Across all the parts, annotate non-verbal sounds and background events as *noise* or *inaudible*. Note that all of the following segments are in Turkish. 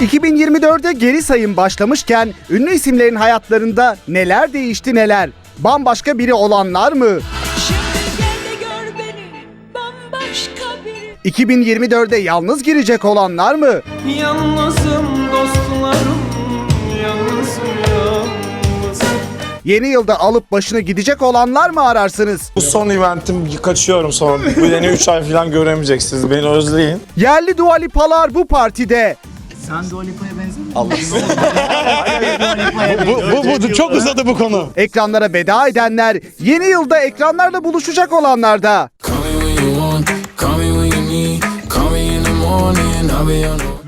2024'de geri sayım başlamışken ünlü isimlerin hayatlarında neler değişti neler? Bambaşka biri olanlar mı? Şimdi gel de gör beni bambaşka biri 2024'de yalnız girecek olanlar mı? Yalnızım dostlarım Yalnızım yalnızım Yeni yılda alıp başını gidecek olanlar mı ararsınız? Bu son eventim kaçıyorum sonra. Bu beni 3 ay falan göremeyeceksiniz. Beni özleyin. Yerli Dua Lipalar bu partide. Bu, bu, bu çok uzadı bu konu. Ekranlara veda edenler, yeni yılda ekranlarla buluşacak on the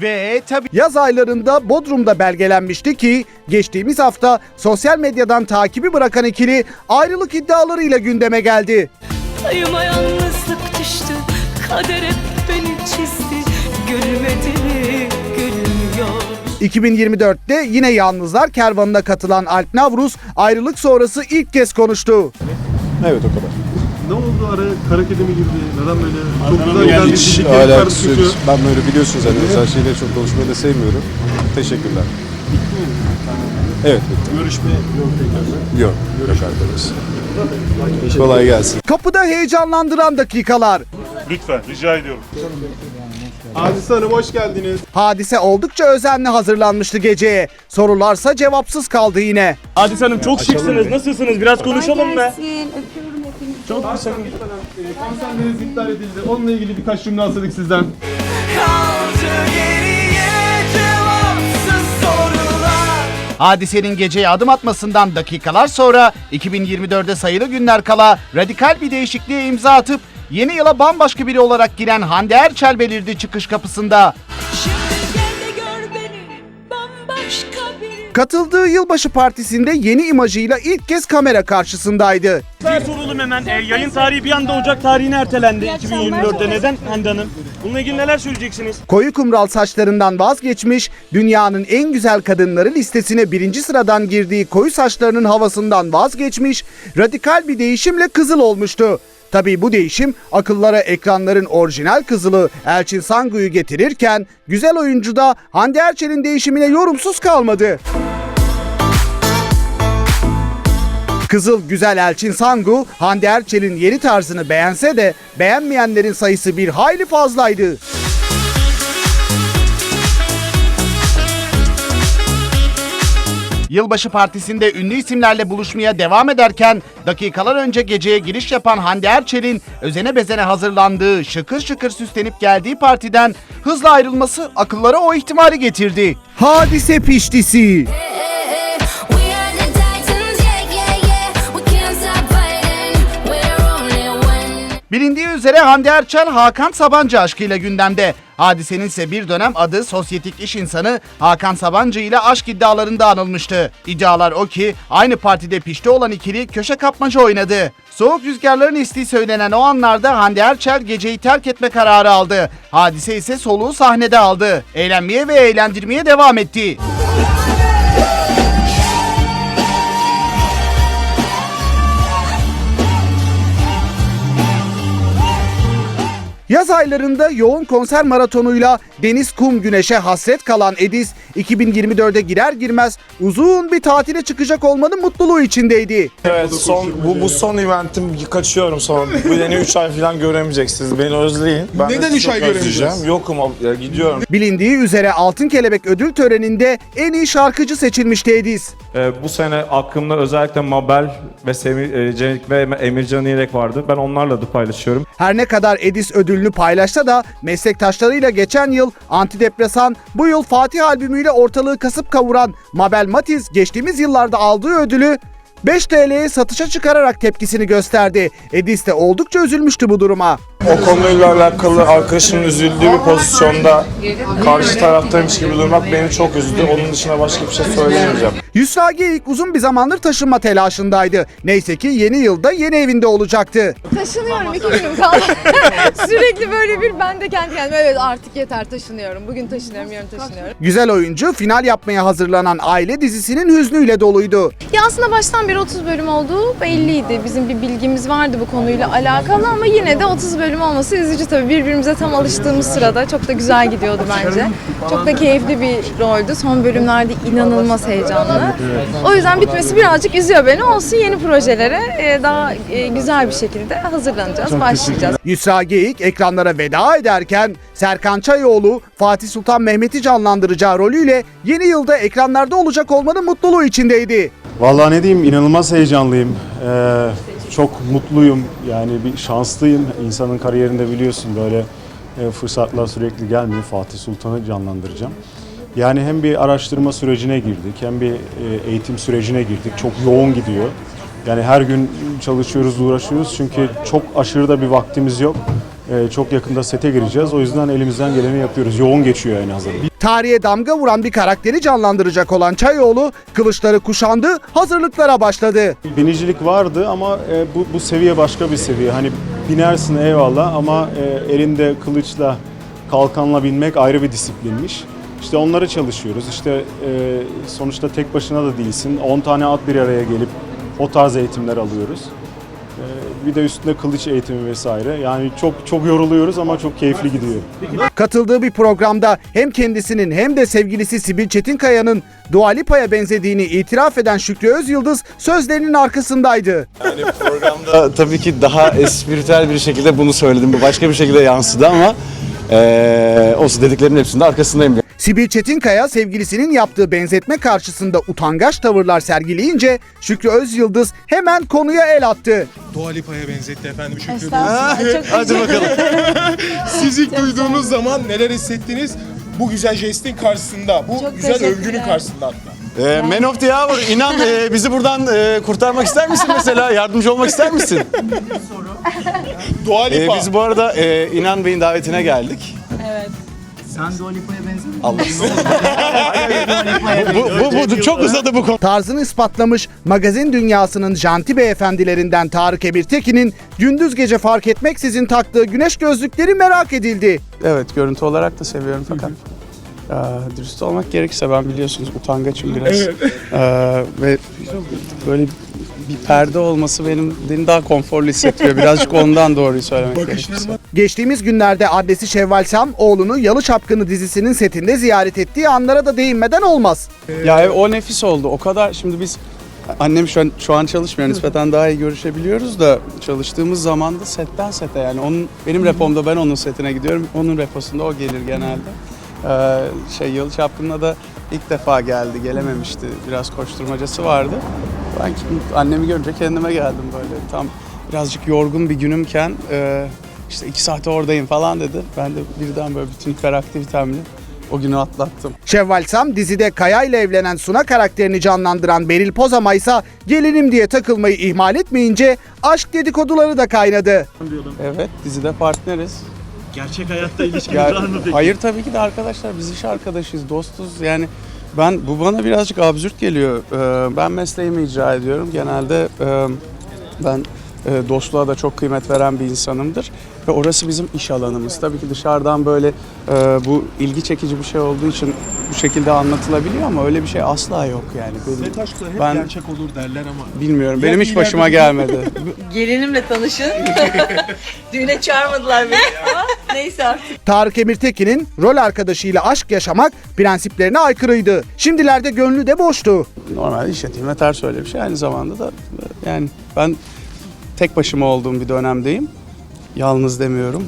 Ve tabi yaz aylarında Bodrum'da belgelenmişti ki geçtiğimiz hafta sosyal medyadan takibi bırakan ikili ayrılık iddialarıyla gündeme geldi. Payıma yalnızlık düştü Kader hep beni çizdi 2024'te yine yalnızlar kervanına katılan Alp Navruz ayrılık sonrası ilk kez konuştu. Evet o kadar. Ne oldu ara kara kedi mi girdi? Neden böyle? Çok güzel giden bir Hiç alakası karşı yok. Ben böyle biliyorsunuz zaten özel şeyleri çok konuşmayı da sevmiyorum. Teşekkürler. Evet bitti. Görüşme yok tekrar. Yok. Yok arkadaş. Kolay gelsin. Kapıda heyecanlandıran dakikalar. Lütfen rica ediyorum. Hadise Hanım hoş geldiniz. Hadise oldukça özenli hazırlanmıştı geceye. Sorularsa cevapsız kaldı yine. Hadise Hanım çok şıksınız. Nasılsınız? Biraz konuşalım be. Konserleriniz iptal edildi. Onunla ilgili birkaç cümle alsadık sizden. Hadisenin geceye adım atmasından dakikalar sonra 2024'de sayılı günler kala radikal bir değişikliğe imza atıp yeni yıla bambaşka biri olarak giren Hande Erçel belirdi çıkış kapısında. Katıldığı yılbaşı partisinde yeni imajıyla ilk kez kamera karşısındaydı. Bir soralım hemen. E, yayın tarihi bir anda Ocak tarihine ertelendi 2024'te. Neden Hande Hanım? Bununla ilgili neler söyleyeceksiniz? Koyu kumral saçlarından vazgeçmiş, dünyanın en güzel kadınları listesine birinci sıradan girdiği koyu saçlarının havasından vazgeçmiş, radikal bir değişimle kızıl olmuştu. Tabii bu değişim akıllara ekranların orijinal kızılı Elçin Sangu'yu getirirken güzel oyuncu da Hande Erçel'in değişimine yorumsuz kalmadı. Kızıl güzel Elçin Sangu, Hande Erçel'in yeni tarzını beğense de beğenmeyenlerin sayısı bir hayli fazlaydı. Yılbaşı partisinde ünlü isimlerle buluşmaya devam ederken dakikalar önce geceye giriş yapan Hande Erçel'in özene bezene hazırlandığı şıkır şıkır süslenip geldiği partiden hızla ayrılması akıllara o ihtimali getirdi. Hadise piştisi. We Bilindiği üzere Hande Erçel Hakan Sabancı aşkıyla gündemde. Hadisenin ise bir dönem adı sosyetik iş insanı Hakan Sabancı ile aşk iddialarında anılmıştı. İddialar o ki aynı partide pişti olan ikili köşe kapmaca oynadı. Soğuk rüzgarların estiği söylenen o anlarda Hande Erçel geceyi terk etme kararı aldı. Hadise ise soluğu sahnede aldı. Eğlenmeye ve eğlendirmeye devam etti. Yeah. Yaz aylarında yoğun konser maratonuyla deniz, kum, güneşe hasret kalan Edis 2024'e girer girmez uzun bir tatile çıkacak olmanın mutluluğu içindeydi. Evet son bu, bu son eventim kaçıyorum sonra. Bu beni 3 ay falan göremeyeceksiniz. Beni özleyin. Ben Neden de üç çok ay göremeyeceğiz? özleyeceğim. Yokum ya, gidiyorum. Bilindiği üzere Altın Kelebek ödül töreninde en iyi şarkıcı seçilmişti Edis. Ee, bu sene aklımda özellikle Mabel ve Semih e, Cenk ve Emircan İrek vardı. Ben onlarla da paylaşıyorum. Her ne kadar Edis ödülünü paylaşsa da meslektaşlarıyla geçen yıl antidepresan, bu yıl Fatih albümüyle ortalığı kasıp kavuran Mabel Matiz geçtiğimiz yıllarda aldığı ödülü 5 TL'ye satışa çıkararak tepkisini gösterdi. Edis de oldukça üzülmüştü bu duruma. O konuyla alakalı arkadaşımın üzüldüğü bir pozisyonda karşı taraftaymış gibi durmak beni çok üzdü. Onun dışında başka bir şey söyleyemeyeceğim. Yusra Geyik uzun bir zamandır taşınma telaşındaydı. Neyse ki yeni yılda yeni evinde olacaktı. Taşınıyorum iki günüm kaldı. *laughs* Sürekli böyle bir ben de kendi kendime evet artık yeter taşınıyorum. Bugün taşınıyorum yarın taşınıyorum. Güzel oyuncu final yapmaya hazırlanan aile dizisinin hüznüyle doluydu. Ya aslında baştan beri 30 bölüm olduğu belliydi. Bizim bir bilgimiz vardı bu konuyla alakalı ama yine de 30 bölüm bölüm olması üzücü tabii. Birbirimize tam alıştığımız sırada çok da güzel gidiyordu bence. Çok da keyifli bir roldü. Son bölümlerde inanılmaz heyecanlı. O yüzden bitmesi birazcık üzüyor beni. Olsun yeni projelere e, daha e, güzel bir şekilde hazırlanacağız, başlayacağız. Yusra Geyik ekranlara veda ederken Serkan Çayoğlu Fatih Sultan Mehmet'i canlandıracağı rolüyle yeni yılda ekranlarda olacak olmanın mutluluğu içindeydi. Vallahi ne diyeyim inanılmaz heyecanlıyım. Ee, çok mutluyum. Yani bir şanslıyım. İnsanın kariyerinde biliyorsun böyle e, fırsatlar sürekli gelmiyor. Fatih Sultan'ı canlandıracağım. Yani hem bir araştırma sürecine girdik hem bir e, eğitim sürecine girdik. Çok yoğun gidiyor. Yani her gün çalışıyoruz, uğraşıyoruz çünkü çok aşırı da bir vaktimiz yok. Ee, çok yakında sete gireceğiz. O yüzden elimizden geleni yapıyoruz. Yoğun geçiyor yani hazırlık. Tarihe damga vuran bir karakteri canlandıracak olan Çayoğlu kılıçları kuşandı, hazırlıklara başladı. Binicilik vardı ama e, bu, bu seviye başka bir seviye. Hani binersin eyvallah ama e, elinde kılıçla, kalkanla binmek ayrı bir disiplinmiş. İşte onları çalışıyoruz. İşte e, sonuçta tek başına da değilsin. 10 tane at bir araya gelip o tarz eğitimler alıyoruz. E, bir de üstünde kılıç eğitimi vesaire. Yani çok çok yoruluyoruz ama çok keyifli gidiyor. Katıldığı bir programda hem kendisinin hem de sevgilisi Sibil Çetinkaya'nın Dua Lipa'ya benzediğini itiraf eden Şükrü Özyıldız sözlerinin arkasındaydı. programda tabii ki daha espritüel bir şekilde bunu söyledim. Bu başka bir şekilde yansıdı ama eee olsun dediklerimin hepsinin de arkasındayım. Sibil Çetinkaya sevgilisinin yaptığı benzetme karşısında utangaç tavırlar sergileyince Şükrü Özyıldız hemen konuya el attı. Dua Lipa'ya benzetti efendim Şükrü Bey. Estağfurullah, çok Hadi bakalım. Siz ilk duyduğunuz zaman neler hissettiniz? Bu güzel jestin karşısında, bu Çok güzel övgünün karşısında hatta. Eee Man of the Hour inan eee, bizi buradan eee, kurtarmak ister misin mesela? Yardımcı olmak ister misin? Dua Lipa. biz bu arada eee, İnan Bey'in davetine geldik. Allah. bu, bu, bu çok uzadı bu konu. Tarzını ispatlamış magazin dünyasının janti beyefendilerinden Tarık Emirtekin'in gündüz gece fark etmeksizin taktığı güneş gözlükleri merak edildi. Evet görüntü olarak da seviyorum fakat eee, dürüst olmak gerekirse ben biliyorsunuz utangaçım biraz. Eee, ve böyle bir perde olması benim beni daha konforlu hissettiriyor. Birazcık ondan doğruyu söylemek gerekirse. Geçtiğimiz günlerde annesi Şevval Sam oğlunu Yalı Çapkını dizisinin setinde ziyaret ettiği anlara da değinmeden olmaz. Ya o nefis oldu. O kadar şimdi biz annem şu an şu an çalışmıyor. Nispeten daha iyi görüşebiliyoruz da çalıştığımız zaman da setten sete yani onun benim repomda ben onun setine gidiyorum. Onun reposunda o gelir genelde. Ee, şey Yalı Çapkın'la da ilk defa geldi. Gelememişti. Biraz koşturmacası vardı. Ben annemi görünce kendime geldim böyle. Tam birazcık yorgun bir günümken e, işte iki saate oradayım falan dedi. Ben de birden böyle bütün hiperaktivitemle o günü atlattım. Şevval Sam dizide Kaya ile evlenen Suna karakterini canlandıran Beril Pozama ise gelinim diye takılmayı ihmal etmeyince aşk dedikoduları da kaynadı. Evet dizide partneriz. Gerçek hayatta ilişkiniz var mı peki? hayır tabii ki de arkadaşlar biz iş arkadaşıyız, dostuz. Yani ben bu bana birazcık absürt geliyor. Ee, ben mesleğimi icra ediyorum. Genelde e, ben e, dostluğa da çok kıymet veren bir insanımdır. Ve orası bizim iş alanımız. Tabii ki dışarıdan böyle e, bu ilgi çekici bir şey olduğu için bu şekilde anlatılabiliyor ama öyle bir şey asla yok yani. Benim, Set aşkları hep Ben- gerçek olur derler ama. bilmiyorum. Benim hiç başıma gelmedi. *laughs* Gelinimle tanışın. *laughs* Düğüne çağırmadılar beni ama neyse artık. Tarık Emirtekin'in rol arkadaşıyla aşk yaşamak prensiplerine aykırıydı. Şimdilerde gönlü de boştu. normal iş etiğime ters öyle bir şey. Aynı zamanda da e, yani ben tek başıma olduğum bir dönemdeyim. Yalnız demiyorum.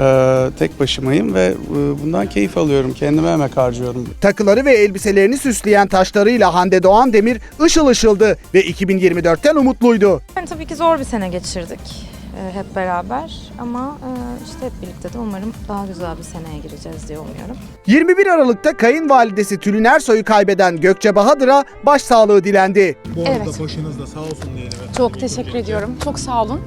Ee, tek başımayım ve e, bundan keyif alıyorum. Kendime emek harcıyorum. Takıları ve elbiselerini süsleyen taşlarıyla Hande Doğan Demir ışıl ışıldı ve 2024'ten umutluydu. Yani tabii ki zor bir sene geçirdik e, hep beraber ama e, işte hep birlikte de umarım daha güzel bir seneye gireceğiz diye umuyorum. 21 Aralık'ta kayınvalidesi Tülin Ersoy'u kaybeden Gökçe Bahadır'a başsağlığı dilendi. Bu arada Evet. başınız da sağ olsun diyelim. Çok teşekkür ediyorum. Çok sağ olun.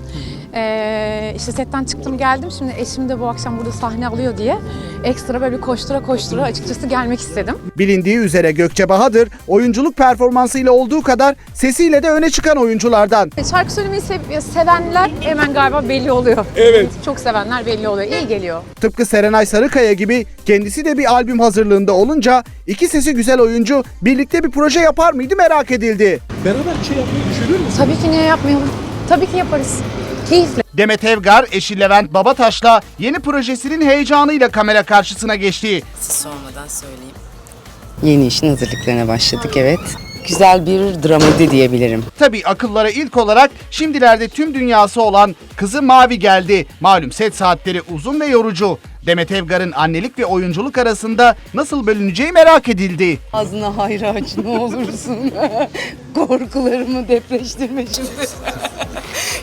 Ee, işte setten çıktım geldim. Şimdi eşim de bu akşam burada sahne alıyor diye ekstra böyle koştura koştura açıkçası gelmek istedim. Bilindiği üzere Gökçe Bahadır oyunculuk performansıyla olduğu kadar sesiyle de öne çıkan oyunculardan. Şarkı söylemeyi sev- sevenler hemen galiba belli oluyor. Evet. Çok sevenler belli oluyor. İyi geliyor. Tıpkı Serenay Sarıkaya gibi kendisi de bir albüm hazırlığında olunca iki sesi güzel oyuncu birlikte bir proje yapar mıydı merak edildi. Beraber bir şey yapmayı düşünür müsünüz? Tabii ki niye yapmayalım? Tabii ki yaparız. Keyifle. Demet Evgar, eşi Levent Babataş'la yeni projesinin heyecanıyla kamera karşısına geçti. sormadan söyleyeyim. Yeni işin hazırlıklarına başladık evet. Güzel bir dramedi diyebilirim. Tabii akıllara ilk olarak şimdilerde tüm dünyası olan kızı Mavi geldi. Malum set saatleri uzun ve yorucu. Demet Evgar'ın annelik ve oyunculuk arasında nasıl bölüneceği merak edildi. Ağzına hayra aç ne olursun. *laughs* Korkularımı depreştirme şimdi. *laughs*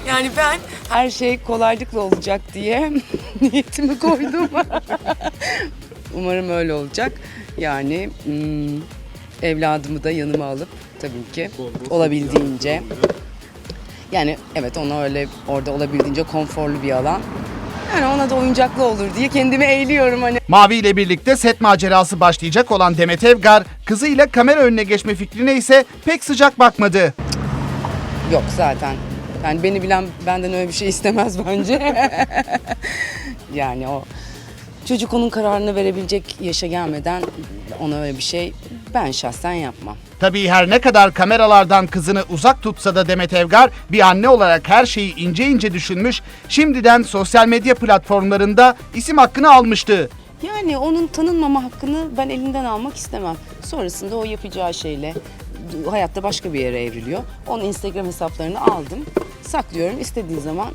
yani ben her şey kolaylıkla olacak diye *laughs* niyetimi koydum. *laughs* Umarım öyle olacak. Yani hmm, evladımı da yanıma alıp tabii ki olabildiğince yani evet ona öyle orada olabildiğince konforlu bir alan. Yani ona da oyuncaklı olur diye kendimi eğliyorum hani. Mavi ile birlikte set macerası başlayacak olan Demet Evgar, kızıyla kamera önüne geçme fikrine ise pek sıcak bakmadı. Yok zaten. Yani beni bilen benden öyle bir şey istemez bence. *laughs* yani o çocuk onun kararını verebilecek yaşa gelmeden ona öyle bir şey ben şahsen yapmam. Tabii her ne kadar kameralardan kızını uzak tutsa da Demet Evgar bir anne olarak her şeyi ince ince düşünmüş, şimdiden sosyal medya platformlarında isim hakkını almıştı. Yani onun tanınmama hakkını ben elinden almak istemem. Sonrasında o yapacağı şeyle hayatta başka bir yere evriliyor. Onun Instagram hesaplarını aldım, saklıyorum. İstediği zaman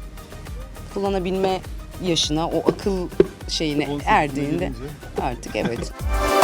kullanabilme yaşına, o akıl şeyine erdiğinde artık evet. *laughs*